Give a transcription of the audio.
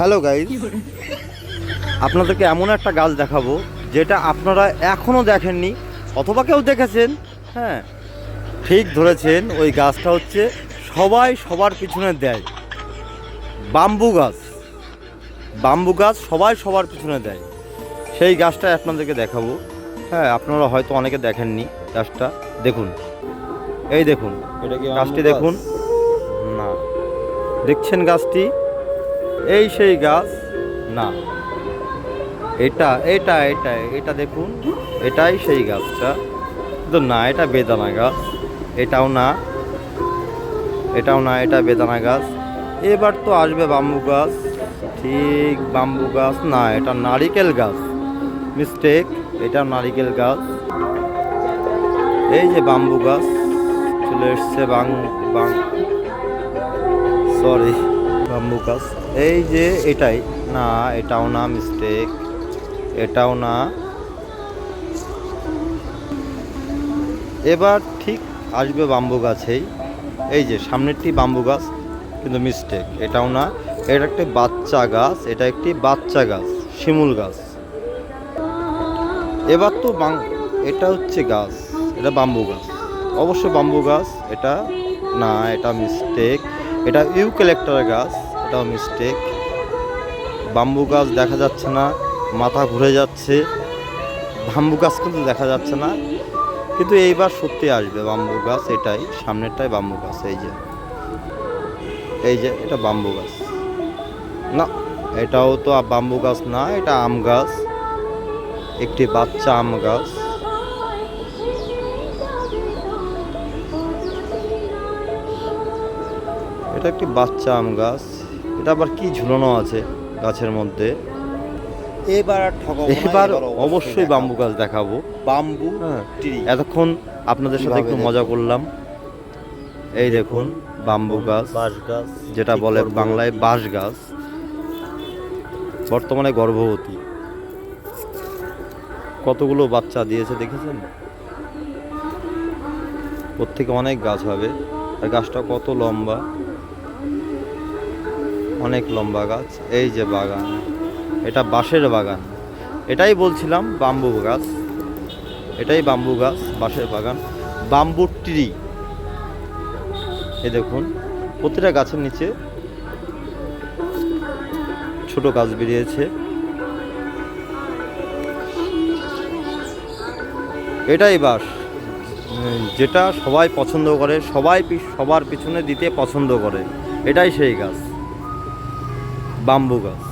Hello guys আপনাদেরকে এমন একটা গাছ দেখাবো যেটা আপনারা এখনও দেখেননি অথবা কেউ দেখেছেন হ্যাঁ ঠিক ধরেছেন ওই গাছটা হচ্ছে সবাই সবার পিছনে দেয় বাম্বু গাছ বাম্বু গাছ সবাই সবার পিছনে দেয় সেই গাছটা আপনাদেরকে দেখাবো হ্যাঁ আপনারা হয়তো অনেকে দেখেননি গাছটা দেখুন এই দেখুন গাছটি দেখুন না দেখছেন গাছটি? এই সেই গাছ, না। এটা এটা এটা এটা দেখুন, এটাই সেই গাছটা। কিন্তু না, এটা বেদানা গাছ। এটাও না এটাও না, এটা বেদানা গাছ। এবার তো আসবে বাম্বু গাছ। ঠিক, বাম্বু গাছ, না, এটা নারিকেল গাছ। মিস্টেক এটা নারিকেল গাছ। এই যে বাম্বু গাছ, চলে এসছে বাং বাং সরি বাম্বু গাছ এই যে এটাই। না, এটাও না মিস্টেক এটাও না। এবার ঠিক আসবে বাম্বু গাছেই। এই যে, সামনেরটি বাম্বু গাছ, কিন্তু মিস্টেক এটাও না। এটা একটি বাচ্চা গাছ, এটা একটি বাচ্চা গাছ, শিমুল গাছ। এবার তো এটা হচ্ছে গাছ, এটা বাম্বু গাছ। অবশ্য বাম্বু গাছ, এটা না, এটা মিস্টেক এটা ইউক্যালেক্টার গাছ, এটাও মিস্টেক। বাম্বু গাছ দেখা যাচ্ছে না, মাথা ঘুরে যাচ্ছে। বাম্বু গাছ কিন্তু দেখা যাচ্ছে না, কিন্তু এইবার সত্যি আসবে বাম্বু গাছ, এটাই, সামনেরটাই বাম্বু গাছ, এই যে। এই যে, এটা বাম্বু গাছ। না, এটাও তো বাম্বু গাছ না, এটা আম গাছ। একটি বাচ্চা আম গাছ। এটা একটি বাচ্চা আম গাছ। এটা আবার কি ঝুলানো আছে গাছের মধ্যে? এবার এবার অবশ্যই বাম্বু গাছ দেখাবো। বাম্বু হ্যাঁ এতক্ষণ আপনাদের সাথে একটু মজা করলাম। এই দেখুন বাম্বু গাছ বাঁশ গাছ যেটা বলে বাংলায় বাঁশ গাছ। বর্তমানে গর্ভবতী। কতগুলো বাচ্চা দিয়েছে দেখেছেন? ওর থেকে অনেক গাছ হবে। আর গাছটা কত লম্বা। অনেক লম্বা গাছ, এই যে বাগান, এটা বাঁশের বাগান। এটাই বলছিলাম বাম্বু গাছ, এটাই বাম্বু গাছ, বাঁশের বাগান বাম্বু ট্রি। এ দেখুন, প্রতিটা গাছের নিচে ছোট গাছ বেরিয়েছে। এটাই বাস যেটা সবাই পছন্দ করে, সবাই সবার পিছনে দিতে পছন্দ করে। এটাই সেই গাছ। বাম্বু গাছ।